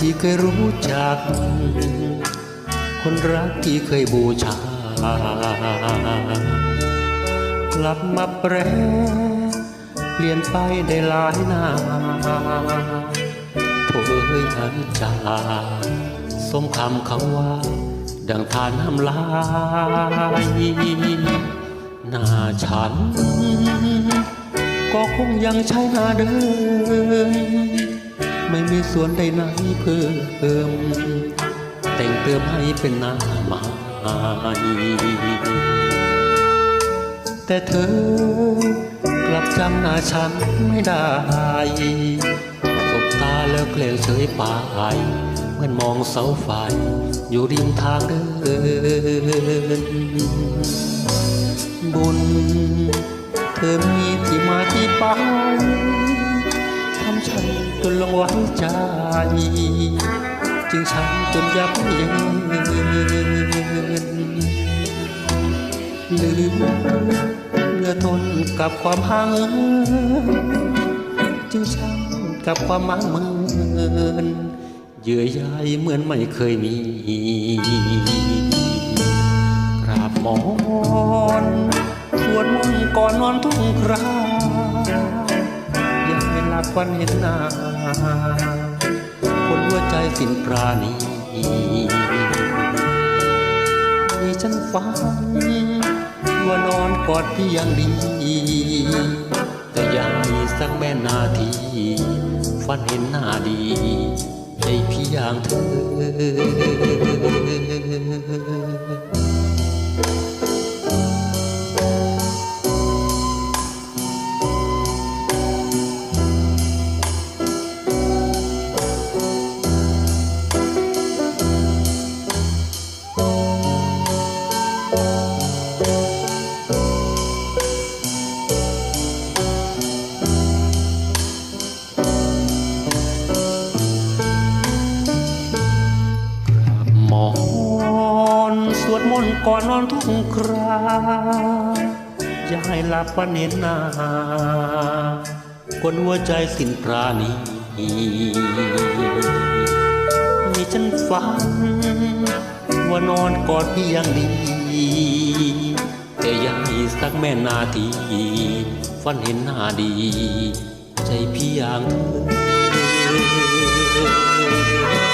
ที่เคยรู้จัก คนรักที่เคยบูชา กลับมาแปรเปลี่ยนไปได้หลายหนาโถเอ้ยอนิจาสมคำเขาว่า ดังทานน้ำลายหน้าฉัน ก็คงยังใช้หน้าเดิม ไม่มีส่วนใดไหนเพิ่มแต่งเติมให้เป็นหน้าใหม่แต่เธอกลับจำหน้าฉันไม่ได้สบตาแล้วเกลียวเฉยไปเหมือนมองเสาไฟอยู่ริมทางเดิน บุญเธอมีที่มาที่ไป ฉันจนลงไว้ใจ จึงช้ำจนยับเยินลืมเมื่อทนกับความหังจึงช้ำกับความมังเมินเยื่อใยเหมือนไม่เคยมี กราบหมอนสวดมนต์ก่อนนอนทุกคราาให้หลับวันเห็นหน้าคนหัวใจสิ้นปราณีนี่ฉันฝันว่านอนกอดพี่ยังดี แต่ยังมีสักแม่นาทีฝันเห็นหน้าดีใจพี่อย่างเธอ ก่อนนอนทุกคราอย่าให้หลับวันเห็นหน้าคนหัวใจสิ้นปราณีนี่ฉันฝัน ว่านอนกอดพี่ยังดี แต่ยังมีสักแม่นาทีฝันเห็นหน้าดี ใจพี่อย่างเธอ